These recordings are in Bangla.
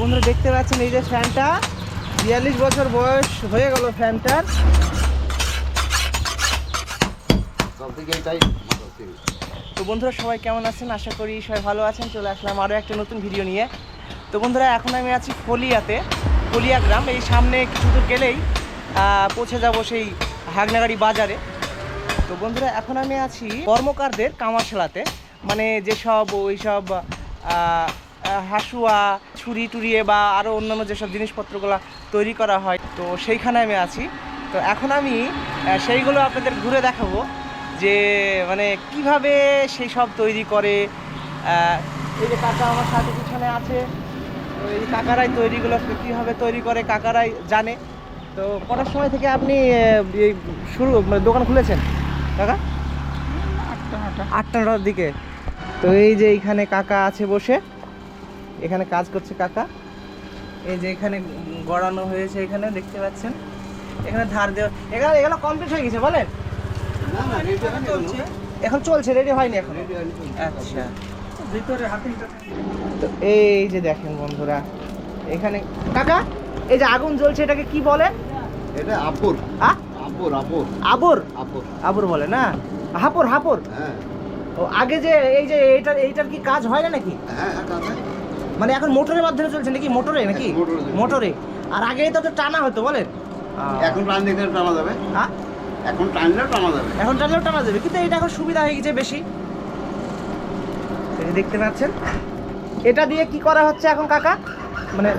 বন্ধুরা দেখতে পাচ্ছেন এই যে ফ্যানটা। বিয়াল্লিশ বছর বয়স হয়ে গেল ফ্যানটার। তো বন্ধুরা সবাই কেমন আছেন? আশা করি সবাই ভালো আছেন। চলে আসলাম আরও একটা নতুন ভিডিও নিয়ে। তো বন্ধুরা এখন আমি আছি ফলিয়াতে ফলিয়া গ্রাম। এই সামনে কিছু দূর গেলেই পৌঁছে যাব সেই হাগনাগাড়ি বাজারে। তো বন্ধুরা এখন আমি আছি কর্মকারদের কামারশালাতে। মানে যেসব ওই সব আহ, আহ, হাসুয়া ছুরি টুরিয়ে বা আরও অন্যান্য যেসব জিনিসপত্রগুলো তৈরি করা হয় তো সেইখানে আমি আছি। তো এখন আমি সেইগুলো আপনাদের ঘুরে দেখাবো যে মানে কীভাবে সেই সব তৈরি করে এই যে কাকা আমার সাথে পিছনে আছে এই কাকারাই তৈরিগুলো কীভাবে তৈরি করে কাকারাই জানে। তো কটার সময় থেকে আপনি এই শুরু মানে দোকান খুলেছেন কাকা? আটটা নটার দিকে। তো এই যে এইখানে কাকা আছে বসে। এখানে কাজ করছে কাকা। এই যে এখানে গড়ানো হয়েছে এখানে দেখতে পাচ্ছেন? এখানে ধার দেওয়া এখানে এগুলো কমপ্লিট হয়ে গেছে বলেন? এখনও। চলছে। রেডি হয়নি এখন। আচ্ছা। তো এই যে দেখেন বন্ধুরা এখানে কাকা এই যে আগুন জ্বলছে এটাকে কি বলে? এটা আপুর। আপুর আপুর। আবর? আপুর। আবর বলে না? হাপর হাপর? হ্যাঁ। ও আগে যে এই যে এইটার এইটার কি কাজ হয় না নাকি? হ্যাঁ হ্যাঁ কাকা মানে এখন মোটরের মাধ্যমে চলছে নাকি? মোটরে নাকি? হ্যাঁ, মোটরে আর আগে তো তো টানা হতো বলেন। এখন টান দিলে টানা যাবে। হ্যাঁ? এখন টানলেও টানা যাবে। এখন টানলেও টানা যাবে কিন্তু এটা এখন সুবিধা হয়ে গেছে বেশি। দেখতে পাচ্ছেন এটা দিয়ে কি করা হচ্ছে এখন কাকা? মানে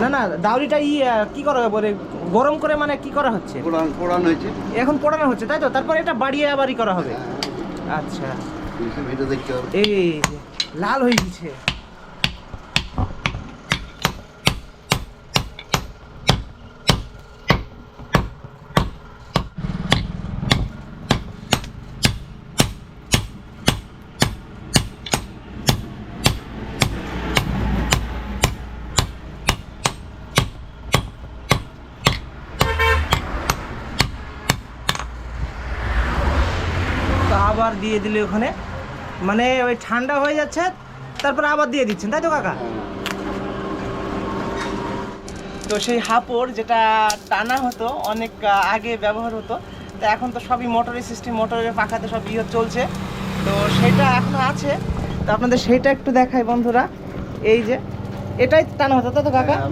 না না দাউরিটা ই কি করা বলে গরম করে মানে কি করা হচ্ছে? পোড়ান হয়েছে। এখন পোড়ানো হচ্ছে তাই তো? তারপর এটা বাড়িয়ে আবারই করা হবে। হ্যাঁ, আচ্ছা। নিচে ভিডিও দেখতে হবে। এই লাল হয়ে গেছে। আবার দিয়ে দিলে ওখানে। মানে ওই ঠান্ডা হয়ে যাচ্ছে তারপর আবার দিয়ে দিচ্ছেন তাই তো কাকা? তো সেই হাপড় যেটা টানা হতো অনেক আগে ব্যবহার হতো তো এখন তো সবই মোটরের সিস্টেম মোটরের পাখাতে সব ইয়ে চলছে। তো সেটা এখনও আছে তো আপনাদের সেইটা একটু দেখাই বন্ধুরা। এই যে এটাই টানা হতো তাই তো কাকা? হ্যাঁ,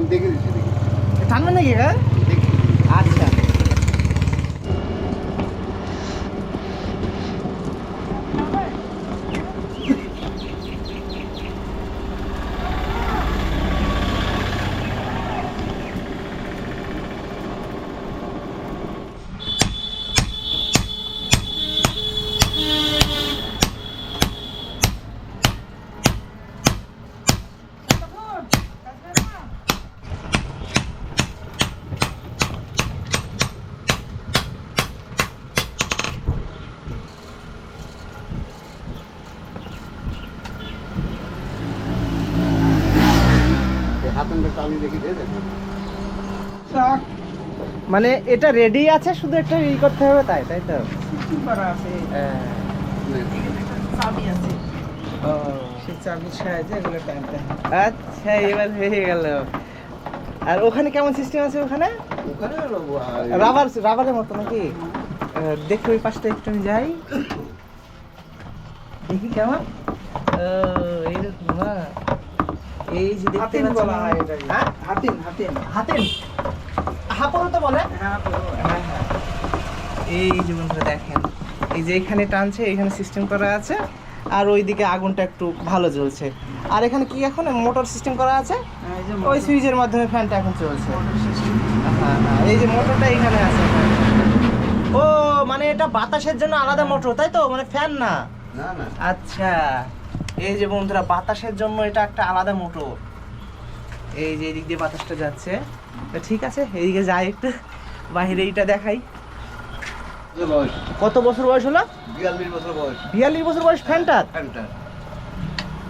টানবেন নাকি কাকা দেখি আচ্ছা এই হাতের টানি দেখি দিয়ে দেখো মানে এটা রেডি আছে শুধু একটা ই করতে হবে তাই তাই তো? হ্যাঁ। আচ্ছা এবার হয়ে গেল। আর ওখানে কেমন সিস্টেম আছে ওখানে? ওখানে রাবার রাবারের মতো নাকি? দেখি ওই পাশটা একটু আমি যাই। দেখি কেমন। এইরকম এই যে দেখতে হাতিন পাচ্ছেন বলা হয় হ্যাঁ তো বলে? হ্যাঁ হ্যাঁ, হ্যাঁ। এই যে বন্ধুরা দেখেন এই যে এখানে টানছে এখানে সিস্টেম করা আছে আর ওইদিকে আগুনটা একটু ভালো জ্বলছে। আর এখানে কি এখন? মোটর সিস্টেম করা আছে? ওই সুইচের মাধ্যমে ফ্যানটা এখন চলছে। হ্যাঁ হ্যাঁ এই যে মোটরটা এখানে আছে। ও মানে এটা বাতাসের জন্য আলাদা মোটর তাই তো? মানে ফ্যান না? না না। আচ্ছা। এই যে বন্ধুরা বাতাসের জন্য এটা একটা আলাদা মোটর এই যে এদিক দিয়ে বাতাসটা যাচ্ছে। তো ঠিক আছে এইদিকে যাই একটু বাইরে এইটা দেখাই। কত বছর বয়স হলো? বিয়াল্লিশ বছর বয়স। বিয়াল্লিশ বছর বয়স ফ্যানটার? ফ্যানটা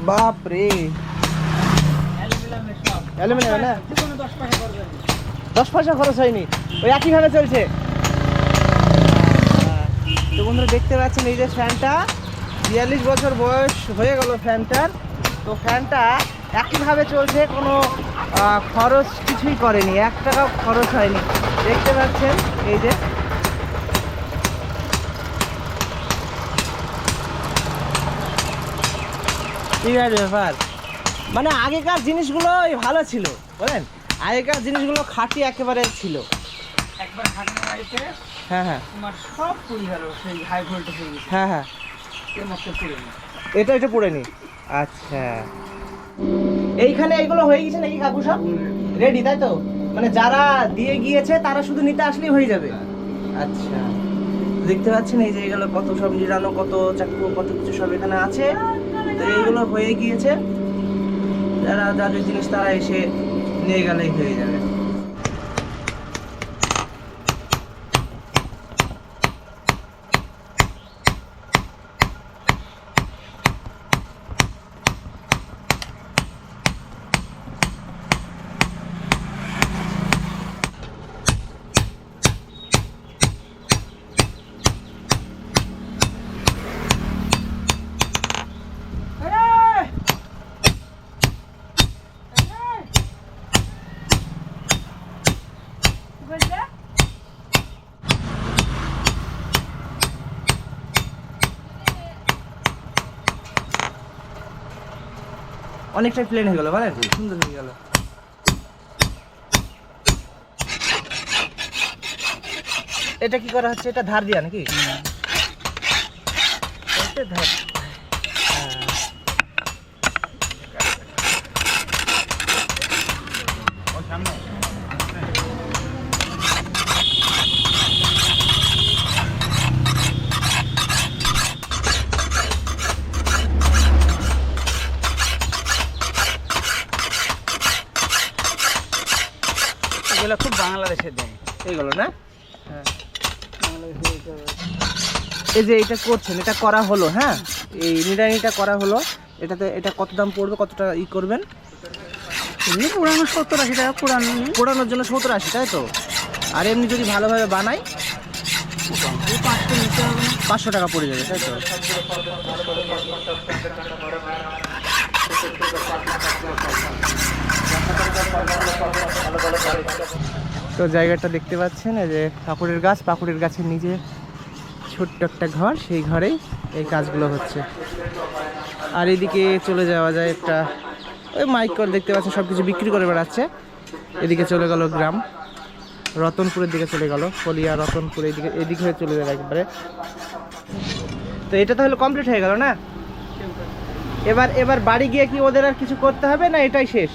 বাপ রে অ্যালুমিনিয়াম না? দশ পয়সা খরচ হয়নি। ওই একইভাবে চলছে। তো বন্ধুরা দেখতে পাচ্ছেন এই যে ফ্যানটা। বিয়াল্লিশ বছর বয়স হয়ে গেল ফ্যানটার। তো ফ্যানটা একইভাবে চলছে কোনো খরচ কিছুই করেনি এক টাকাও খরচ হয়নি। দেখতে পাচ্ছেন এই যে। বিরাট ব্যাপার। মানে আগেকার জিনিসগুলো ভালো ছিল বলেন? আগেকার জিনিসগুলো খাঁটি একেবারে ছিল। একবার খাটানো বাড়িতে হ্যাঁ হ্যাঁ। তোমার সব পুড়ে গেল সেই হাই ভোল্টেজ হ্যাঁ হ্যাঁ এর মধ্যে পুড়ে এটা এটা পড়ে নি। আচ্ছা। এইখানে এইগুলো হয়ে গেছে নাকি কাকু সব? রেডি তাই তো? মানে যারা দিয়ে গিয়েছে, তারা শুধু নিতে আসলেই হয়ে যাবে। আচ্ছা। দেখতে পাচ্ছেন, এই যে কত সব নিরানো কত চাকু, কত কিছু সব এখানে আছে। তো এইগুলো হয়ে গিয়েছে। যারা যাদের জিনিস, তারা এসে নিয়ে গেলেই হয়ে যাবে। অনেকটাই প্লেন হয়ে গেল বলেন? সুন্দর হয়ে গেল। এটা কি করা হচ্ছে? এটা ধার দিয়া নাকি? ধার। এগুলো খুব বাংলাদেশের দেন। এইগুলো না? হ্যাঁ। এই যে এটা করছেন এটা করা হলো হ্যাঁ? এই নিড়ানিটা করা হলো এটাতে এটা কত দাম পড়বে কতটা ই করবেন? এমনি পুরানো সত্তর আশি টাকা পুরানো নেই পোড়ানোর জন্য সত্তর আশি তাই তো? আর এমনি যদি ভালোভাবে বানাই পাঁচশো টাকা পড়ে যাবে তাই তো? তো জায়গাটা দেখতে পাচ্ছেন যে পাকুড়ের গাছ, পাকুড়ের গাছের নিচে ছোট্ট একটা ঘর, সেই ঘরেই এই কাজগুলো হচ্ছে। আর এদিকে চলে যাওয়া যায় একটা, ওই মাইক দেখতে পাচ্ছেন সব কিছু বিক্রি করে বেড়াচ্ছে। এদিকে চলে গেল গ্রাম, রতনপুরের দিকে চলে গেল ফলিয়া রতনপুর এদিকে এদিকে হয়ে চলে যাবে একবারে। তো এটা তাহলে কমপ্লিট হয়ে গেল না? এবার এবার বাড়ি গিয়ে কি ওদের আর কিছু করতে হবে না এটাই শেষ?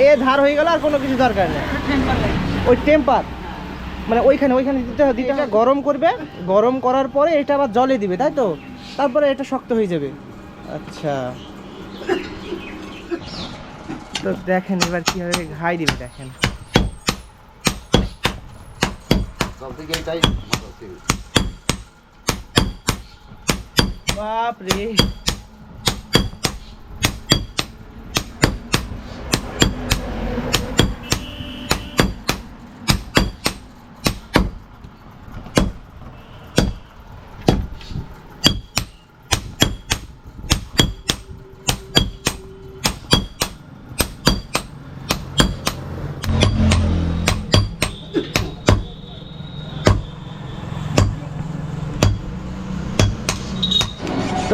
এ ধার হয়ে গেল আর কোনো কিছু দরকার নেই। ওই টেম্পার মানে ওইখানে ওইখানে দিতে দিতে গরম করবে, গরম করার পরে এটা আবার জলে দিবে, তাই তো? তারপরে এটা শক্ত হয়ে যাবে। আচ্ছা। তো দেখেন এবার কীভাবে ঘাই দিবে, দেখেন। সব থেকে এটাই বাপ রে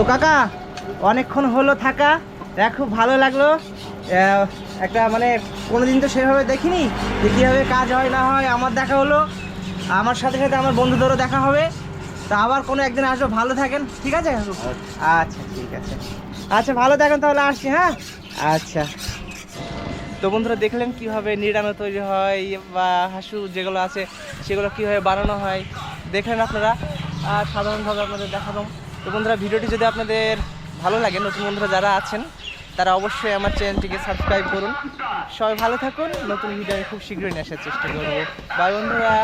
তো কাকা, অনেকক্ষণ হলো থাকা। খুব ভালো লাগল। একটা মানে কোনোদিন তো সেভাবে দেখিনি যে কীভাবে কাজ হয় না হয়, আমার দেখা হলো। আমার সাথে সাথে আমার বন্ধুদেরও দেখা হবে। তা আবার কোনো একদিন আসব, ভালো থাকেন, ঠিক আছে? আচ্ছা ঠিক আছে। আচ্ছা ভালো থাকেন তাহলে, আসছি হ্যাঁ? আচ্ছা। তো বন্ধুরা, দেখলেন কীভাবে নিড়ানো তৈরি হয় বা হাসু যেগুলো আছে, সেগুলো কীভাবে বানানো হয়। দেখলেন আপনারা আর সাধারণভাবে আপনাদের দেখালাম তো বন্ধুরা, ভিডিওটি যদি আপনাদের ভালো লাগে, নতুন বন্ধুরা যারা আছেন, তারা অবশ্যই আমার চ্যানেলটিকে সাবস্ক্রাইব করুন। সবাই ভালো থাকুন, নতুন ভিডিও আমি খুব শীঘ্রই নিয়ে আসার চেষ্টা করব। বাই বন্ধুরা।